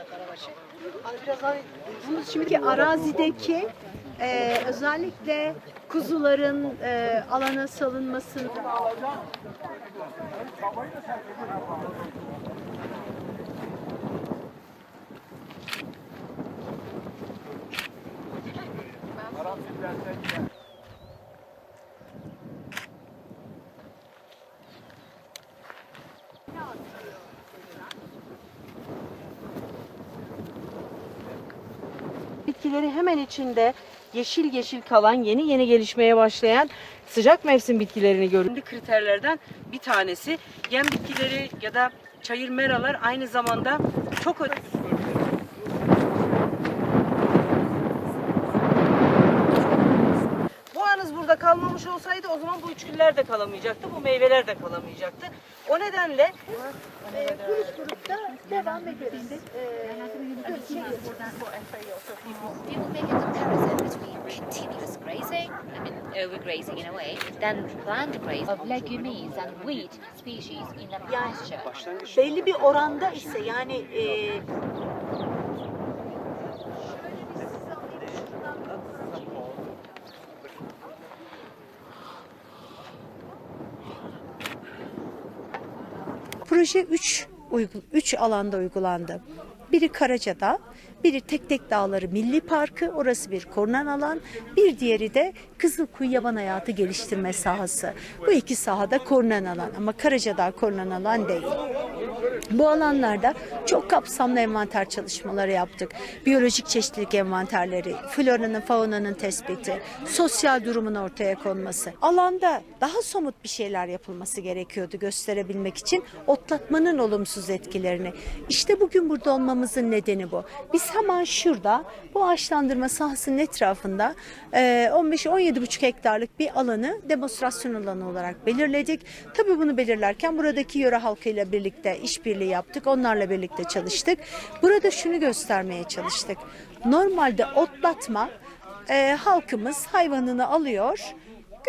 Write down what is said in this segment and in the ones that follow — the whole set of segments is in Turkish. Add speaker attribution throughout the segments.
Speaker 1: aşağı biraz şimdiki arazideki e, özellikle kuzuların e, alana salınmasını
Speaker 2: Bitkileri hemen içinde yeşil yeşil kalan yeni yeni gelişmeye başlayan sıcak mevsim bitkilerini görüyorum. Kriterlerden bir tanesi yem bitkileri ya da çayır meralar aynı zamanda çok. Bu anız burada kalmamış olsaydı o zaman bu üçgüller de kalamayacaktı, bu meyveler de kalamayacaktı. O nedenle
Speaker 1: kurup kurup da devam ediyoruz.
Speaker 3: People make a comparison between continuous grazing, I mean overgrazing in a way, than plant grazing of legumes and wheat species in a pasture.
Speaker 1: belli bir oranda ise yani e, Proje 3 uygun 3 alanda uygulandı. Biri Karacadağ, biri Tek Tek Dağları Milli Parkı, orası bir korunan alan. Bir diğeri de Kızılkuyu Yaban Hayatı Geliştirme Sahası. Bu iki sahada korunan alan ama Karacadağ korunan alan değil. Bu alanlarda çok kapsamlı envanter çalışmaları yaptık. Biyolojik çeşitlilik envanterleri, floranın, faunanın tespiti, sosyal durumun ortaya konması. Alanda daha somut bir şeyler yapılması gerekiyordu gösterebilmek için otlatmanın olumsuz etkilerini. İşte bugün burada olmamızın nedeni bu. Biz hemen şurada bu ağaçlandırma sahasının etrafında e, 15-17,5 hektarlık bir alanı demonstrasyon alanı olarak belirledik. Tabii bunu belirlerken buradaki yöre halkıyla birlikte işbirliği yaptık. Onlarla birlikte çalıştık. Burada şunu göstermeye çalıştık. Normalde otlatma e, halkımız hayvanını alıyor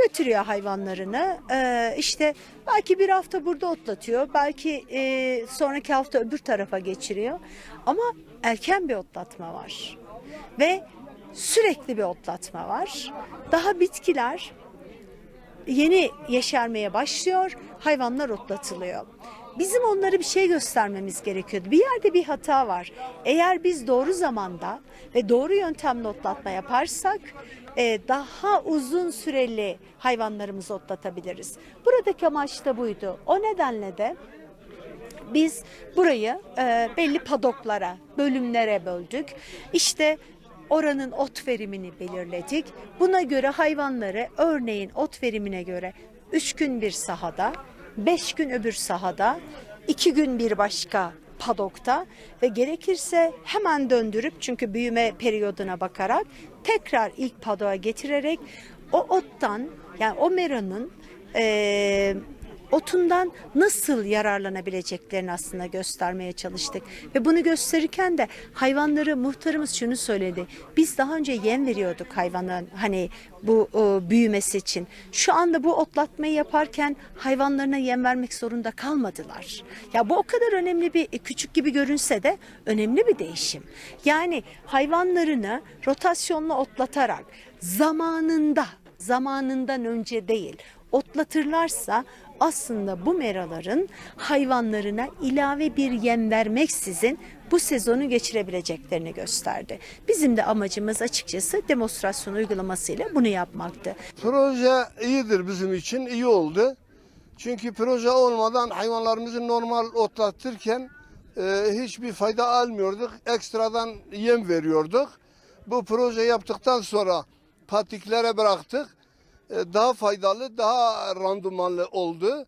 Speaker 1: götürüyor hayvanlarını. Ee, işte belki bir hafta burada otlatıyor, belki e, sonraki hafta öbür tarafa geçiriyor. Ama erken bir otlatma var ve sürekli bir otlatma var. Daha bitkiler yeni yeşermeye başlıyor, hayvanlar otlatılıyor. Bizim onlara bir şey göstermemiz gerekiyordu. Bir yerde bir hata var. Eğer biz doğru zamanda ve doğru yöntemle otlatma yaparsak e, daha uzun süreli hayvanlarımızı otlatabiliriz. Buradaki amaç da buydu. O nedenle de biz burayı e, belli padoklara, bölümlere böldük. İşte oranın ot verimini belirledik. Buna göre hayvanları örneğin ot verimine göre 3 gün bir sahada, 5 gün öbür sahada, 2 gün bir başka padokta ve gerekirse hemen döndürüp çünkü büyüme periyoduna bakarak tekrar ilk padoğa getirerek o ottan yani o meranın eee otundan nasıl yararlanabileceklerini aslında göstermeye çalıştık. Ve bunu gösterirken de hayvanları muhtarımız şunu söyledi. Biz daha önce yem veriyorduk hayvanın hani bu e, büyümesi için. Şu anda bu otlatmayı yaparken hayvanlarına yem vermek zorunda kalmadılar. Ya bu o kadar önemli bir küçük gibi görünse de önemli bir değişim. Yani hayvanlarını rotasyonla otlatarak zamanında zamanından önce değil otlatırlarsa aslında bu meraların hayvanlarına ilave bir yem vermeksizin bu sezonu geçirebileceklerini gösterdi. Bizim de amacımız açıkçası demonstrasyon uygulamasıyla bunu yapmaktı.
Speaker 4: Proje iyidir bizim için, iyi oldu. Çünkü proje olmadan hayvanlarımızı normal otlatırken e, hiçbir fayda almıyorduk. Ekstradan yem veriyorduk. Bu proje yaptıktan sonra patiklere bıraktık. E, daha faydalı, daha randımanlı oldu.